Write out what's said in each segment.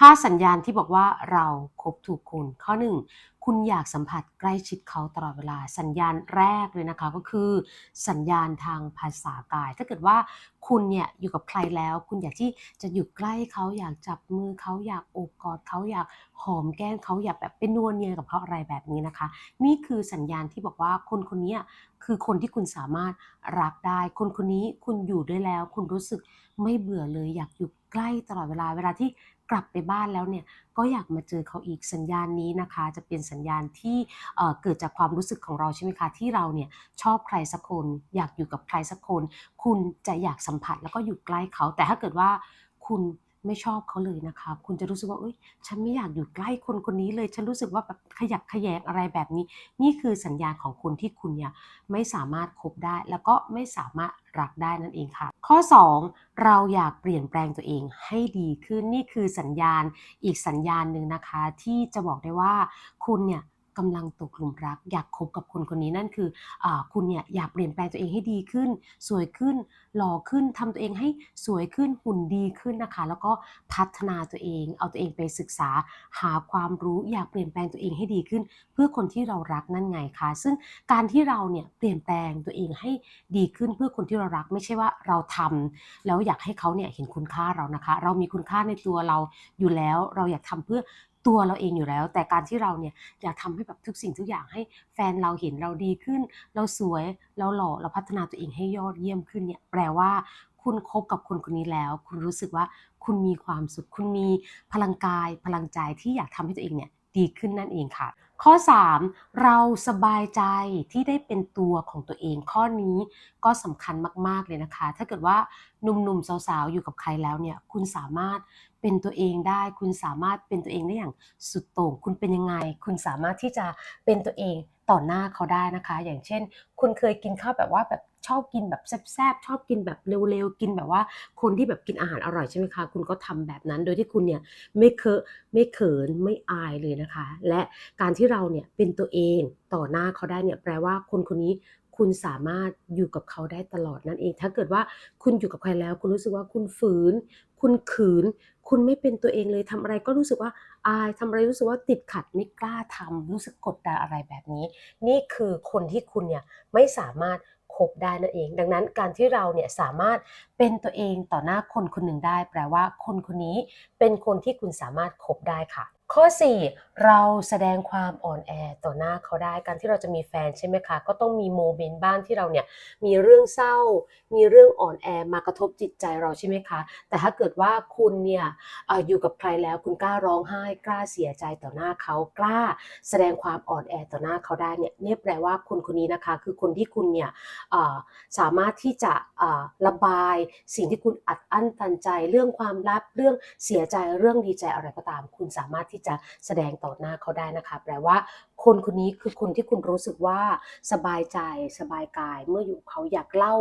5 สัญญาณที่บอกว่าเราคบถูกคุณ ข้อ 1 คุณอยากสัมผัสใกล้ชิดเขาตลอดเวลา สัญญาณแรกเลยนะคะก็คือ สัญญาณทางภาษากาย ถ้าเกิดว่าคุณเนี่ยอยู่กับใครแล้ว คุณอยากที่จะอยู่ใกล้เขาอยากจับมือเขาอยากโอบกอดเขาอยากหอมแก้มเขาอยากแบบเป็นนวลเนียกับเขาอะไรแบบนี้นะคะ นี่คือสัญญาณที่บอกว่าคนคนนี้คือคนที่คุณสามารถรักได้ คนคนนี้คุณอยู่ด้วยแล้ว คุณรู้สึกไม่เบื่อเลยอยากอยู่ใกล้ตลอดเวลาเวลาที่ ลับไปบ้านแล้วเนี่ยก็อยากมาเจอเขาอีกสัญญาณนี้นะคะ จะเป็นสัญญาณที่เกิดจากความรู้สึกของเราใช่ไหมคะที่เราเนี่ยชอบใครสักคน อยากอยู่กับใครสักคน คุณจะอยากสัมผัสแล้วก็อยู่ใกล้เขา แต่ถ้าเกิดว่าคุณไม่ชอบเขาเลยนะคะคุณจะรู้สึกว่าเอ้ยฉันไม่อยากอยู่ใกล้คนคนนี้เลย ฉันรู้สึกว่าแบบขยักขยแยงอะไรแบบนี้ นี่คือสัญญาณของคนที่คุณเนี่ยไม่สามารถคบได้ แล้วก็ไม่สามารถรักได้นั่นเองค่ะ ข้อ 2 เราอยากเปลี่ยนแปลงตัวเองให้ดีขึ้นนี่คือสัญญาณอีกสัญญาณหนึ่งนะคะ ที่จะบอกได้ว่าคุณเนี่ย กำลังตกหลุมรัก อยากคบกับคนคนนี้นั่นคืออคุณเนี่ยอยากเปลี่ยนแปลงตัวเองให้ดีขึ้น สวยขึ้นหล่อขึ้นทำตัวเองให้สวยขึ้นหุ่นดีขึ้นนะคะ แล้วก็พัฒนาตัวเอง เอาตัวเองไปศึกษาหาความรู้อยากเปลี่ยนแปลงตัวเองให้ดีขึ้น เพื่อคนที่เรารักนั่นไงคะซึ่งการที่เราเนี่ยเปลี่ยนแปลงตัวเองให้ดีขึ้นเพื่อคนที่เรารักไม่ใช่ว่าเราทำแล้วอยากให้เขาเนี่ยเห็นคุณค่าเรานะคะ เรามีคุณค่าในตัวเราอยู่แล้วเราอยากทำเพื่อ ตัวเราเองอยู่แล้ว แต่การที่เราเนี่ยอยากทำให้แบบทุกสิ่งทุกอย่างให้แฟนเราเห็นเราดีขึ้น เราสวยเราหล่อเราพัฒนาตัวเองให้ยอดเยี่ยมขึ้นเนี่ยแปลว่าคุณคบกับคนคนนี้แล้ว คุณรู้สึกว่าคุณมีความสุขคุณมีพลังกายพลังใจที่อยากทำให้ตัวเองเนี่ยดีขึ้นนั่นเองค่ะ ข้อ 3 เราสบายใจที่ได้เป็นตัวของตัวเอง ข้อนี้ก็สำคัญมาก ๆ เลยนะคะ ถ้าเกิดว่าหนุ่มๆสาวๆ อยู่กับใครแล้วเนี่ย คุณสามารถเป็นตัวเองได้ คุณสามารถเป็นตัวเองได้อย่างสุดโต่ง คุณเป็นยังไง คุณสามารถที่จะเป็นตัวเอง ต่อหน้าเขาได้นะคะ อย่างเช่น คุณเคยกินข้าวแบบว่าแบบชอบกินแบบแซ่บๆชอบกินแบบเร็วๆกินแบบว่า คนที่แบบกินอาหารอร่อยใช่ไหมคะ คุณก็ทำแบบนั้น โดยที่คุณเนี่ยไม่เคอะไม่เขินไม่อายเลยนะคะ และการที่เราเนี่ยเป็นตัวเองต่อหน้าเขาได้เนี่ยแปลว่าคนคนนี้ คุณสามารถอยู่กับเขาได้ตลอดนั่นเอง ถ้าเกิดว่าคุณอยู่กับใครแล้ว คุณรู้สึกว่าคุณฝืน คุณขืน คุณไม่เป็นตัวเองเลยทำอะไรก็รู้สึกว่าอายทำอะไรรู้สึกว่าติดขัดไม่กล้าทำรู้สึกกดดันอะไรแบบนี้ นี่คือคนที่คุณเนี่ยไม่สามารถคบได้นั่นเอง ดังนั้นการที่เราเนี่ยสามารถเป็นตัวเองต่อหน้าคนคนหนึ่งได้ แปลว่าคนคนนี้เป็นคนที่คุณสามารถคบได้ค่ะ ข้อ 4 เราแสดงความอ่อนแอต่อหน้าเขาได้การที่เราจะมีแฟนใช่ไหมคะ ก็ต้องมีโมเมนต์บ้างที่เราเนี่ยมีเรื่องเศร้า มีเรื่องอ่อนแอมากระทบจิตใจเราใช่ไหมคะ แต่ถ้าเกิดว่าคุณเนี่ยออยู่กับใครแล้วคุณกล้าร้องไห้กล้าเสียใจต่อหน้าเขากล้า แสดงความอ่อนแอต่อหน้าเขาได้เนี่ยเนี่ยแปลว่าคนคนนี้นะคะ คือคนที่คุณเนี่ยสามารถที่จะระบายสิ่งที่คุณอัดอั้นตันใจ เรื่องความลับเรื่องเสียใจเรื่องดีใจอะไรก็ตาม คุณสามารถที่จะแสดงต่อหน้าเขาได้นะคะ แปลว่า คนคนนี้คือคนที่คุณรู้สึกว่าสบายใจสบายกาย เมื่ออยู่เขาอยากเล่า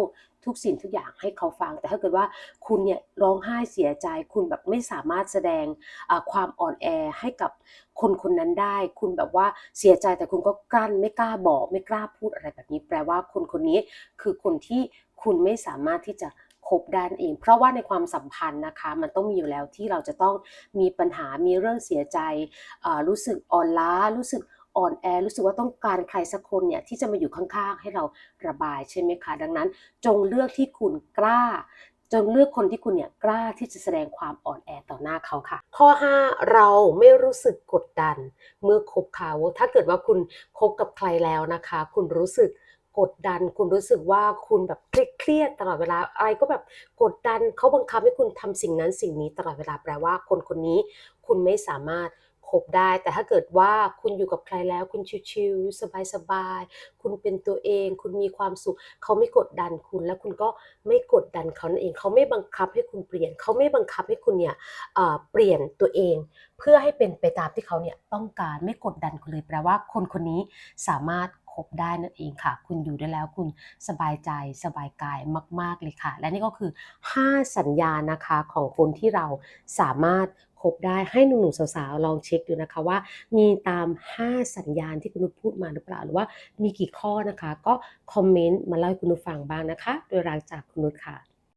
ทุกสิ่งทุกอย่างให้เขาฟัง แต่ถ้าเกิดว่าคุณเนี่ยร้องไห้เสียใจ คุณแบบไม่สามารถแสดงความอ่อนแอให้กับคนคนนั้นได้ คุณแบบว่าเสียใจแต่คุณก็กลั้นไม่กล้าบอก ไม่กล้าพูดอะไรแบบนี้ แปลว่าคนคนนี้คือคนที่คุณไม่สามารถที่จะ คบด้นั่นเอง เพราะว่าในความสัมพันธ์นะคะ มันต้องมีอยู่แล้วที่เราจะต้องมีปัญหามีเรื่องเสียใจรู้สึกอ่อนล้ารู้สึกอ่อนแอรู้สึกว่าต้องการใครสักคนเนี่ยที่จะมาอยู่ข้างๆ ให้เราระบายใช่ไหมคะ ดังนั้น จงเลือกที่คุณกล้า จงเลือกคนที่คุณเนี่ยกล้าที่จะแสดงความอ่อนแอต่อหน้าเขาค่ะ ข้อ 5 เราไม่รู้สึกกดดัน เมื่อคบเขาถ้าเกิดว่าคุณคบกับใครแล้วนะคะ คุณรู้สึก กดดัน คุณรู้สึกว่าคุณแบบเครียดตลอดเวลาอะไรก็แบบกดดันเขาบังคับให้คุณทำสิ่งนั้นสิ่งนี้ตลอดเวลาแปลว่าคนคนนี้ คุณไม่สามารถคบได้ แต่ถ้าเกิดว่าคุณอยู่กับใครแล้ว คุณชิลๆสบายๆคุณเป็นตัวเอง คุณมีความสุข เขาไม่กดดันคุณ และคุณก็ไม่กดดันเขานั่นเอง เขาไม่บังคับให้คุณเปลี่ยน เขาไม่บังคับให้คุณเนี่ยเอ่อเปลี่ยนตัวเอง เพื่อให้เป็นไปตามที่เขาเนี่ยต้องการไม่กดดันคุณเลยแปลว่าคนคนนี้สามารถ คบได้นั่นเองค่ะ คุณอยู่ได้แล้วคุณสบายใจสบายกายมาก ๆ เลยค่ะ และนี่ก็คือ 5 สัญญาณนะคะของคนที่เราสามารถคบได้ให้หนุ่มๆสาวๆลองเช็คดูนะคะว่า มีตาม 5 สัญญาณที่คุณนุชพูดมาหรือเปล่าหรือว่ามีกี่ข้อนะคะ ก็คอมเมนต์มาเล่าให้คุณนุชฟังบ้างนะคะ โดยรางจากคุณนุชค่ะ